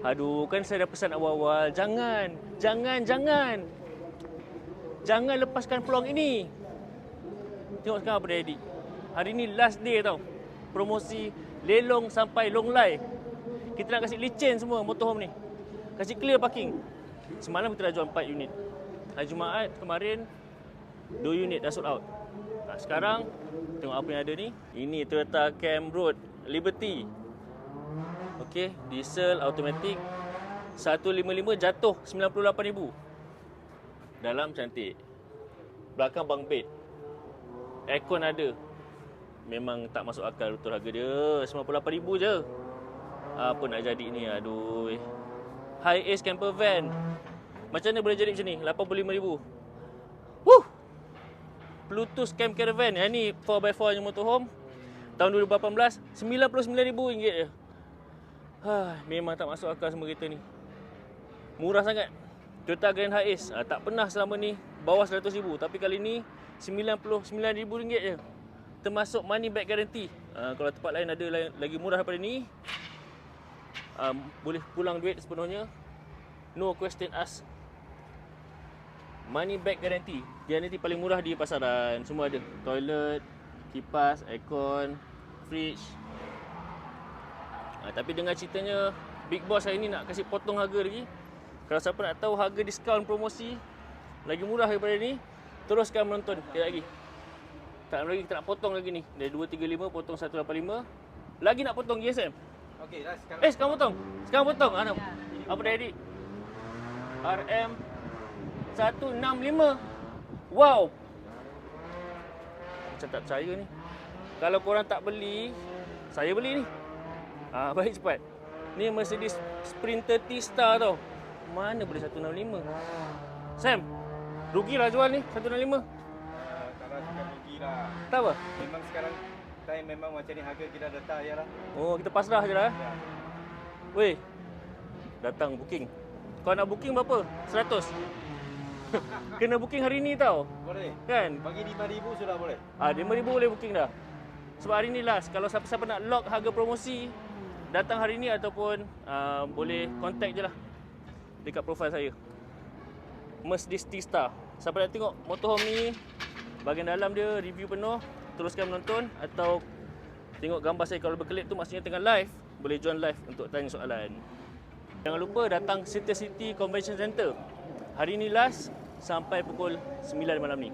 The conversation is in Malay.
Aduh, kan saya dah pesan awal-awal. Jangan, jangan, jangan. Jangan lepaskan peluang ini. Tengok sekarang apa edit. Hari ni last day tau. Promosi lelong sampai long live. Kita nak kasih licin semua motorhome ni. Kasih clear parking. Semalam kita dah jual 4 unit. Hari Jumaat kemarin 2 unit dah sold out. Sekarang tengok apa yang ada ni. Ini Toyota Cam Road Liberty. Okey, diesel automatic 155 jatuh 98,000. Dalam cantik. Belakang bunk bed. Aircon ada. Memang tak masuk akal betul harga dia. 98,000 je. Apa nak jadi ni? Aduh. High ace camper van. Macam mana boleh jadi macam ni? 85,000. Wuh! Bluetooth Cam Caravan. Yang ni 4x4 je motorhome. Tahun 2018, RM99,000 je. Ha, memang tak masuk akal semua kereta ni. Murah sangat. Toyota Grand Hiace. Ha, tak pernah selama ni bawah RM100,000. Tapi kali ni RM99,000 je. Termasuk money back guarantee. Ha, kalau tempat lain ada lagi murah daripada ni, um, boleh pulang duit sepenuhnya. No question asked. Money back guarantee. Guarantee paling murah di pasaran. Semua ada. Toilet, kipas, aircon, fridge. Ha, tapi dengan ceritanya Big Boss hari ni nak kasih potong harga lagi. Kalau siapa nak tahu harga diskaun promosi lagi murah daripada ni, teruskan menonton sekali lagi. Tak lama lagi kita nak potong lagi ni. Dari 235 potong 185. Lagi nak potong GSM. Okey, dah sekarang. Eh, sekarang potong. Sekarang potong. Ana. Apa dah edit? RM 165. Wow. Macam tak percaya ni. Kalau korang tak beli, saya beli ni. Ah, baik cepat. Ni Mercedes Sprinter T-Star tau. Mana boleh 165? Sam, rugilah jual ni 165. Ah, tak rasa rugi lah. Tak apa? Memang sekarang time memang macam ni harga kita dah tak ya lah. Oh, kita pasrah je lah. eh. Ya. Weh, datang booking. Kau nak booking berapa? 100. Kena booking hari ni tau. Boleh. Kan? Bagi 5000 sudah boleh. Ah, 5000 boleh booking dah. Sebab hari ni last. Kalau siapa-siapa nak lock harga promosi, datang hari ni ataupun uh, boleh contact je lah dekat profile saya. Mercedes T-Star. Siapa nak tengok motorhome ni, bahagian dalam dia review penuh, teruskan menonton atau tengok gambar saya kalau berkelip tu maksudnya tengah live, boleh join live untuk tanya soalan. Jangan lupa datang City City Convention Center. Hari ni last sampai pukul 9 malam ni.